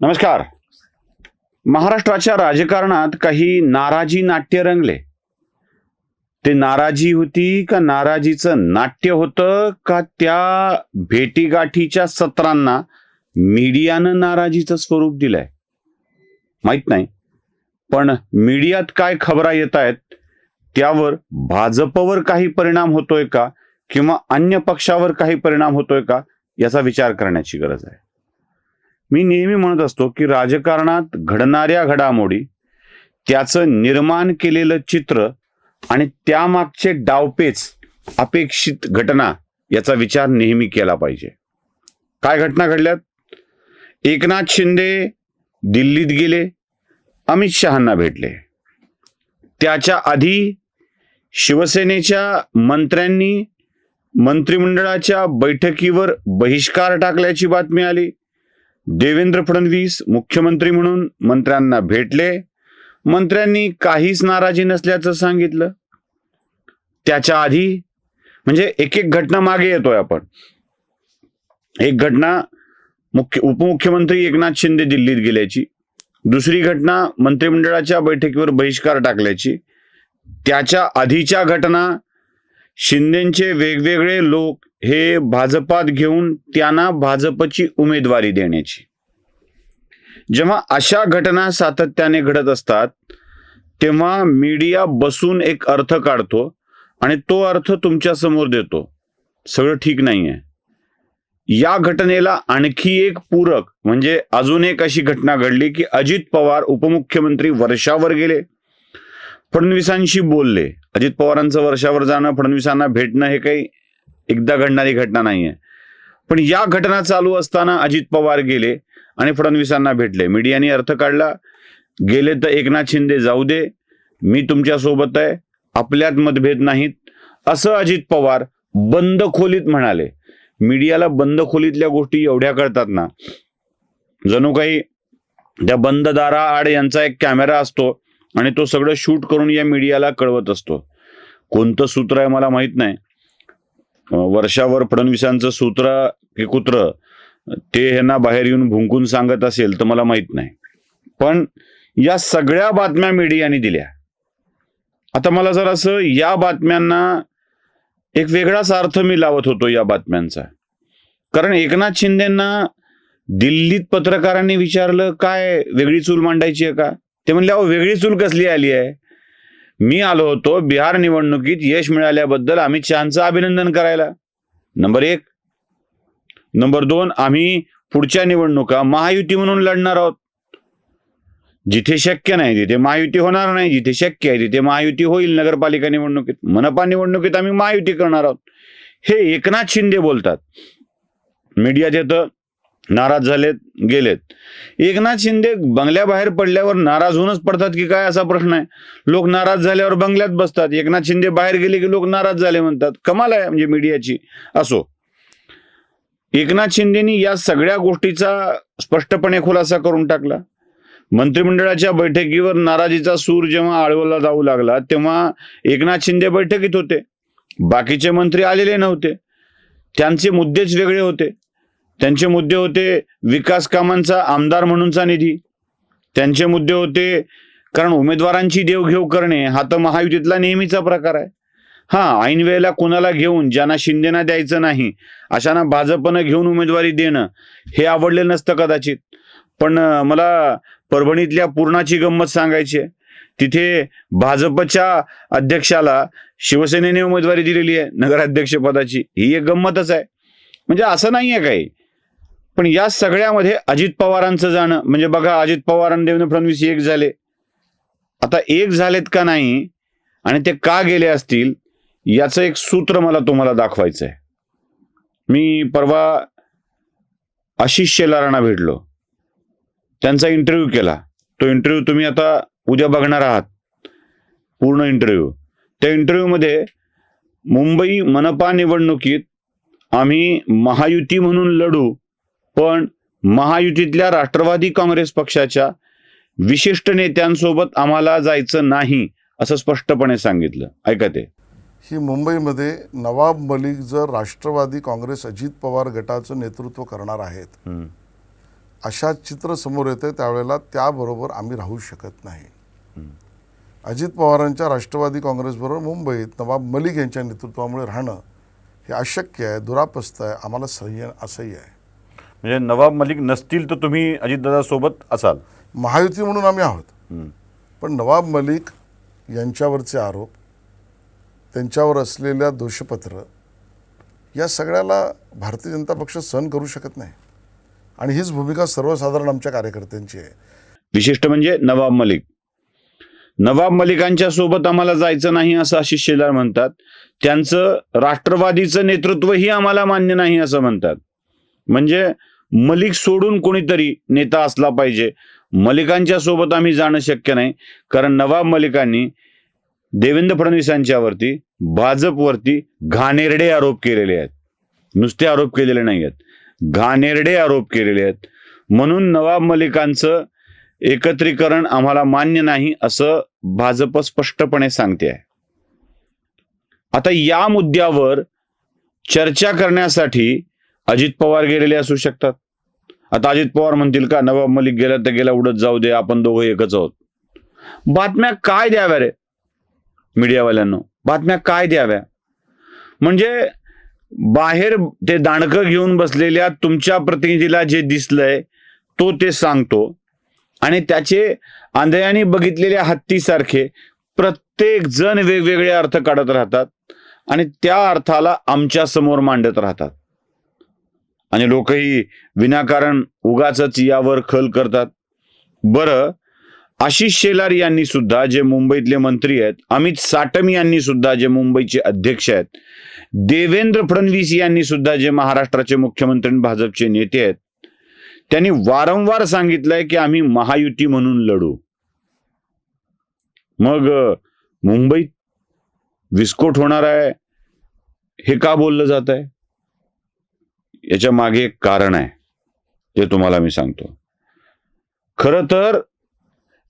नमस्कार. महाराष्ट्राच्या राजकारणात काही नाराजी नाट्य रंगले. ते नाराजी होती का नाराजीचं नाट्य होतं का त्या भेटीगाठीच्या सत्रांना मीडियानं नाराजीचं स्वरूप दिलंय? माहीत नाही. पण मीडियात काय खबरा येत आहेत त्यावर भाजपवर काही परिणाम होतोय का किंवा अन्य पक्षावर काही परिणाम होतोय का याचा विचार करण्याची गरज आहे. मी नेहमी म्हणत असतो की राजकारणात घडणाऱ्या घडामोडी त्याचं निर्माण केलेलं चित्र आणि त्यामागचे डावपेच अपेक्षित घटना याचा विचार नेहमी केला पाहिजे. काय घटना घडल्यात? एकनाथ शिंदे दिल्लीत गेले अमित शहांना भेटले. त्याच्या आधी शिवसेनेच्या मंत्र्यांनी मंत्रिमंडळाच्या बैठकीवर बहिष्कार टाकल्याची बातमी आली. देवेंद्र फडणवीस मुख्यमंत्री म्हणून मंत्र्यांना भेटले. मंत्र्यांनी काहीच नाराजी नसल्याचं सांगितलं. त्याच्या आधी म्हणजे एक एक घटना मागे येतोय आपण. एक घटना मुख्य उपमुख्यमंत्री एकनाथ शिंदे दिल्लीत गेल्याची. दुसरी घटना मंत्रिमंडळाच्या बैठकीवर बहिष्कार टाकल्याची. त्याच्या आधीच्या घटना शिंदेचे वेगवेगळे लोक हे भाजपात घेऊन त्यांना भाजपची उमेदवारी देण्याची. जेव्हा अशा घटना सातत्याने घडत असतात तेव्हा मीडिया बसून एक अर्थ काढतो आणि तो अर्थ तुमच्यासमोर देतो. सगळं ठीक नाही आहे या घटनेला आणखी एक पूरक म्हणजे अजून एक अशी घटना घडली की अजित पवार उपमुख्यमंत्री वर्षावर गेले. फडणवीसांशी बोलले. अजित पवारांचं वर्षावर जाणं फडणवीसांना भेटणं हे काही एकदा घडणारी घटना नाही आहे पण या घटना चालू असताना अजित पवार गेले आणि फडणवीसांना भेटले. मीडियाने अर्थ काढला गेले तर एकनाथ शिंदे जाऊ दे मी तुमच्यासोबत आहे आपल्यात मतभेद नाहीत असं अजित पवार बंद खोलीत म्हणाले. मीडियाला बंद खोलीतल्या गोष्टी एवढ्या कळतात ना. जणू काही त्या बंद दारा आड यांचा एक कॅमेरा असतो आणि तो सगळं शूट करून या मीडियाला कळवत असतो. कोणतं सूत्र आहे मला माहीत नाही. वर्षावर फडणवीसांचं सूत्र की कुत्र ते ह्यांना बाहेर येऊन भुंकून सांगत असेल तर मला माहीत नाही. पण या सगळ्या बातम्या मीडियाने दिल्या. आता मला जर असं या बातम्यांना एक वेगळाच अर्थ मी लावत होतो या बातम्यांचा. कारण एकनाथ शिंदेना दिल्लीत पत्रकारांनी विचारलं काय वेगळी चूल मांडायची आहे का? ते म्हणले अहो वेगळी चूल कसली आली आहे? मी आलो होतो बिहार निवडणुकीत यश मिळाल्याबद्दल अमित शहाचं अभिनंदन करायला. नंबर एक. नंबर दोन आम्ही पुढच्या निवडणुका महायुती म्हणून लढणार आहोत. जिथे शक्य नाही तिथे महायुती होणार नाही जिथे शक्य आहे तिथे महायुती होईल नगरपालिका निवडणुकीत. मनपा निवडणुकीत आम्ही महायुती करणार आहोत. हे एकनाथ शिंदे बोलतात. मीडियात येतं नाराज झालेत गेलेत. एकनाथ शिंदे बंगल्याबाहेर पडल्यावर नाराज होऊनच पडतात की काय असा प्रश्न आहे? लोक नाराज झाल्यावर बंगल्यात बसतात. एकनाथ शिंदे बाहेर गेले की लोक नाराज झाले म्हणतात. कमाल आहे म्हणजे मीडियाची. असो. एकनाथ शिंदेनी या सगळ्या गोष्टीचा स्पष्टपणे खुलासा करून टाकला. मंत्रिमंडळाच्या बैठकीवर नाराजीचा सूर जेव्हा आळवला जाऊ लागला तेव्हा एकनाथ शिंदे बैठकीत होते. बाकीचे मंत्री आलेले नव्हते. त्यांचे मुद्देच वेगळे होते. त्यांचे मुद्दे होते विकास कामांचा आमदार म्हणूनचा निधी. त्यांचे मुद्दे होते कारण उमेदवारांची देवघेव करणे हा तर महायुतीतला नेहमीचा प्रकार आहे. हा ऐन वेळेला कोणाला घेऊन ज्यांना शिंदेना द्यायचं नाही अशांना भाजपनं घेऊन उमेदवारी देणं हे आवडले नसतं कदाचित. पण मला परभणीतल्या पूर्णाची गंमत सांगायची आहे. तिथे भाजपच्या अध्यक्षाला शिवसेनेने उमेदवारी दिलेली आहे नगराध्यक्ष पदाची ही एक गंमतच आहे. म्हणजे असं नाही आहे काही. पण या सगळ्यामध्ये अजित पवारांचं जाणं म्हणजे बघा अजित पवार आणि देवेंद्र फडणवीस एक झाले. आता एक झालेत का नाही आणि ते का गेले असतील याचं एक सूत्र मला तुम्हाला दाखवायचं आहे मी परवा आशिष शेलारांना भेटलो. त्यांचा इंटरव्ह्यू केला. तो इंटरव्ह्यू तुम्ही आता उद्या बघणार आहात. पूर्ण इंटरव्ह्यू त्या इंटरव्ह्यूमध्ये मुंबई मनपा निवडणुकीत आम्ही महायुती म्हणून लढू पण महायुतीतल्या राष्ट्रवादी काँग्रेस पक्षाच्या विशिष्ट नेत्यांसोबत आम्हाला जायचं नाही असं स्पष्टपणे सांगितलं. ऐका ते. ही मुंबईमध्ये नवाब मलिक जर राष्ट्रवादी काँग्रेस अजित पवार गटाचं नेतृत्व करणार आहेत अशा चित्र समोर येते त्यावेळेला त्याबरोबर आम्ही राहू शकत नाही. अजित पवारांच्या राष्ट्रवादी काँग्रेसबरोबर मुंबईत नवाब मलिक यांच्या नेतृत्वामुळे राहणं हे अशक्य आहे दुरापस्त आहे आम्हाला सह्य असह्य आहे. म्हणजे नवाब मलिक नसतील तर तुम्ही अजितदादा सोबत असाल. महायुती म्हणून आम्ही आहोत. पण नवाब मलिक यांच्यावरचे आरोप त्यांच्यावर असलेल्या दोषपत्र या सगळ्याला भारतीय जनता पक्ष सहन करू शकत नाही. आणि हीच भूमिका सर्वसाधारण आमच्या कार्यकर्त्यांची आहे. विशिष्ट म्हणजे नवाब मलिक. नवाब मलिकांच्या सोबत आम्हाला जायचं नाही असं आशिष शेलार म्हणतात. त्यांचं राष्ट्रवादीचं नेतृत्वही आम्हाला मान्य नाही असं म्हणतात. म्हणजे मलिक सोडून कोणीतरी नेता असला पाहिजे. मलिकांच्या सोबत आम्ही जाणं शक्य नाही. कारण नवाब मलिकांनी देवेंद्र फडणवीसांच्यावरती भाजपवरती घाणेरडे आरोप केलेले आहेत. नुसते आरोप केलेले नाही आहेत. घाणेरडे आरोप केलेले आहेत. म्हणून नवाब मलिकांचं एकत्रीकरण आम्हाला मान्य नाही असं भाजप स्पष्टपणे सांगते आहे. आता या मुद्द्यावर चर्चा करण्यासाठी अजित पवार गेलेले असू शकतात. आता अजित पवार म्हणतील का नवाब मलिक गेला तर गेला उडत जाऊ दे आपण दोघं एकच आहोत. बातम्या काय द्याव्या रे? मीडियावाल्यांना बातम्या काय द्याव्या? म्हणजे बाहेर ते दाणकं घेऊन बसलेल्या तुमच्या प्रतिनिधीला जे दिसलंय तो ते सांगतो. आणि त्याचे आंधळ्याने बघितलेल्या हत्तीसारखे प्रत्येक जण वेगवेगळे अर्थ काढत राहतात आणि त्या अर्थाला आमच्यासमोर मांडत राहतात. आणि लोकही विनाकारण उगाच यावर खल करतात. बरं आशिष शेलार यांनी सुद्धा जे मुंबईतले मंत्री आहेत अमित साटम यांनी सुद्धा जे मुंबईचे अध्यक्ष आहेत देवेंद्र फडणवीस यांनी सुद्धा जे महाराष्ट्राचे मुख्यमंत्री भाजपचे नेते आहेत त्यांनी वारंवार सांगितलंय की आम्ही महायुती म्हणून लढू. मग मुंबईत विस्फोट होणार आहे हे का बोललं जात आहे याच्या मागे एक कारण आहे ते तुम्हाला मी सांगतो. खरं तर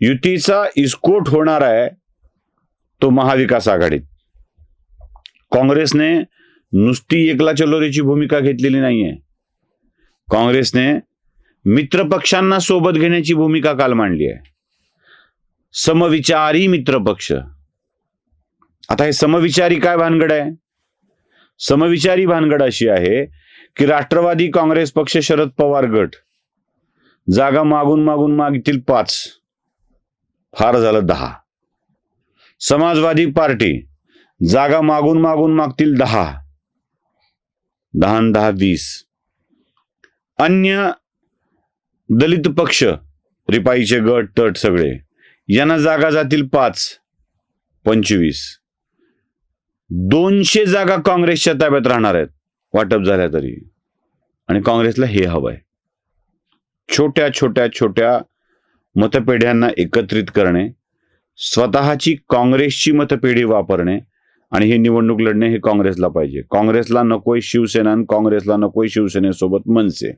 युतीचा इस्कोट होणार आहे तो महाविकास आघाडीत. काँग्रेसने नुसती एकला चलोरीची भूमिका घेतलेली नाहीये. काँग्रेसने मित्रपक्षांना सोबत घेण्याची भूमिका काल मांडली आहे. समविचारी मित्रपक्ष. आता हे समविचारी काय भानगड आहे? समविचारी भानगड अशी आहे की राष्ट्रवादी काँग्रेस पक्ष शरद पवार गट. जागा मागून मागून मागतील पाच. फार झालं दहा. समाजवादी पार्टी. जागा मागून मागून मागतील दहा. दहा दहा वीस. अन्य दलित पक्ष रिपाईचे गट तट सगळे. यांना जागा जातील पाच. पंचवीस. दोनशे जागा काँग्रेसच्या ताब्यात राहणार आहेत. वाटप झाल्या तरी. आणि काँग्रेसला हे हवं आहे छोट्या छोट्या छोट्या मतपेढ्यांना एकत्रित करणे स्वतःची काँग्रेसची मतपेढी वापरणे आणि ही निवडणूक लढणे हे काँग्रेसला पाहिजे. काँग्रेसला नकोय शिवसेना आणि काँग्रेसला नकोय शिवसेनेसोबत मनसे.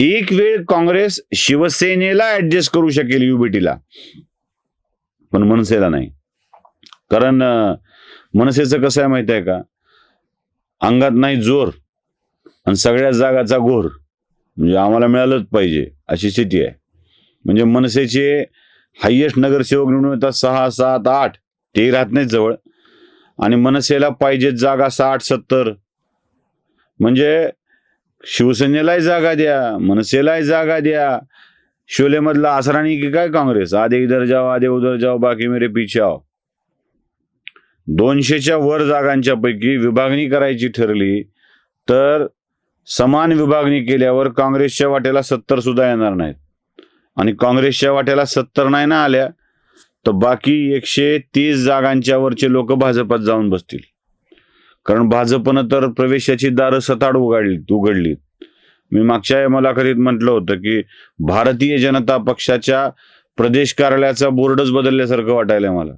एक वेळ काँग्रेस शिवसेनेला ऍडजस्ट करू शकेल युबीटीला पण मनसेला नाही. कारण मनसेचं कसं आहे माहिती आहे का? अंगात नाही जोर आणि सगळ्या जागाचा घोर. म्हणजे आम्हाला मिळालंच पाहिजे अशी स्थिती आहे. म्हणजे मनसेचे हायेस्ट नगरसेवक निवडून येतात सहा सात आठ. ते राहत नाही जवळ. आणि मनसेला पाहिजे जागा साठ सत्तर. म्हणजे शिवसेनेलाही जागा द्या मनसेलाही जागा द्या. शोलेमधला आसराणी की काय काँग्रेस? आधे इधर जाओ आधे उधर जाओ बाकी मेरे पीछे आओ. दोनशेच्या वर जागांच्या पैकी विभागणी करायची ठरली तर समान विभागणी केल्यावर काँग्रेसच्या वाट्याला सत्तर सुद्धा येणार नाहीत. आणि काँग्रेसच्या वाट्याला सत्तर नाही ना आल्या तर बाकी एकशे तीस जागांच्या वरचे लोक भाजपात जाऊन बसतील. कारण भाजपनं तर प्रवेशाची दारं सताड उघडली उघडलीत. मी मागच्या मुलाखतीत म्हटलं होतं की भारतीय जनता पक्षाच्या प्रदेश कार्यालयाचा बोर्डच बदलल्यासारखं वाटायला मला.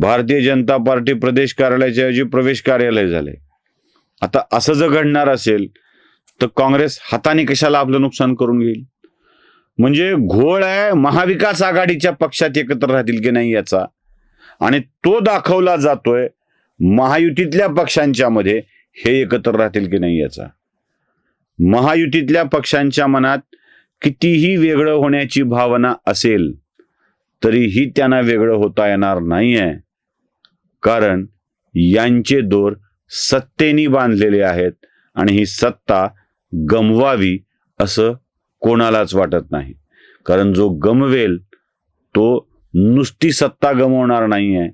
भारतीय जनता पार्टी प्रदेश कार्यालयाच्या ऐवजी प्रवेश कार्यालय झाले. आता असं जर घडणार असेल तर काँग्रेस हाताने कशाला आपलं नुकसान करून घेईल? म्हणजे घोळ आहे महाविकास आघाडीच्या पक्षात एकत्र राहतील की नाही याचा? आणि तो दाखवला जातोय महायुतीतल्या पक्षांच्या मध्ये हे एकत्र राहतील की नाही याचा? महायुतीतल्या पक्षांच्या मनात कितीही वेगळं होण्याची भावना असेल तरीही त्यांना वेगळं होता येणार नाहीये. कारण यांचे दोर सत्तेनी बांधलेले आहेत आणि ही सत्ता गमवावी असं कोणालाच वाटत नाही. कारण जो गमवेल तो नुसती सत्ता गमवणार नाही आहे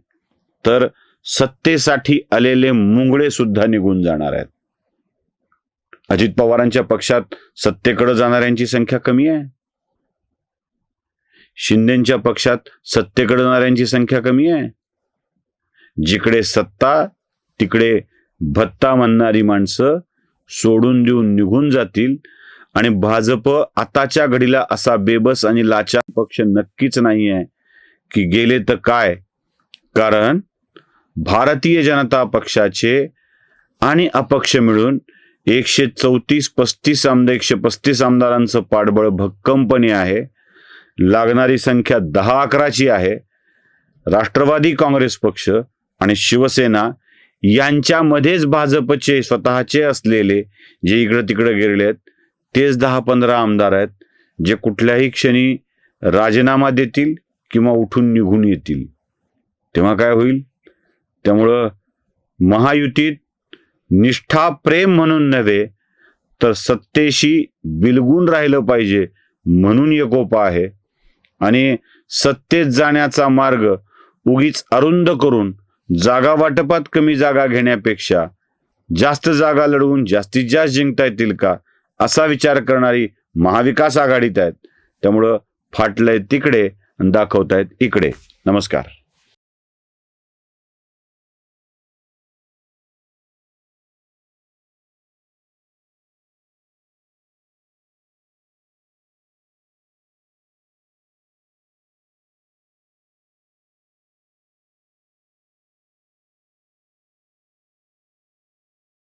तर सत्तेसाठी आलेले मुंगळे सुद्धा निघून जाणार आहेत. अजित पवारांच्या पक्षात सत्तेकडे जाणाऱ्यांची संख्या कमी आहे. शिंदेच्या पक्षात सत्तेकडे जाणाऱ्यांची संख्या कमी आहे. जिकडे सत्ता तिकडे भत्ता म्हणणारी माणसं सोडून देऊन निघून जातील. आणि भाजप आताच्या घडीला असा बेबस आणि लाचार पक्ष नक्कीच नाही आहे की गेले तर काय? कारण भारतीय जनता पक्षाचे आणि अपक्ष मिळून एकशे चौतीस पस्तीस आमदार एकशे पस्तीस आमदारांचं पाठबळ भक्कमपणे आहे. लागणारी संख्या दहा अकराची आहे. राष्ट्रवादी काँग्रेस पक्ष आणि शिवसेना यांच्यामध्येच भाजपचे स्वतःचे असलेले जे इकडं तिकडं गेलेले आहेत तेच दहा पंधरा आमदार आहेत जे कुठल्याही क्षणी राजीनामा देतील किंवा उठून निघून येतील. तेव्हा काय होईल? त्यामुळं महायुतीत निष्ठा प्रेम म्हणून नव्हे तर सत्तेशी बिलगून राहिलं पाहिजे म्हणून एकोपा आहे. आणि सत्तेत जाण्याचा मार्ग उगीच अरुंद करून जागा वाटपात कमी जागा घेण्यापेक्षा जास्त जागा लढवून जास्तीत जास्त जिंकता येतील का असा विचार करणारी महाविकास आघाडीत आहेत. त्यामुळं फाटलंय तिकडे आणि दाखवतायत इकडे. नमस्कार.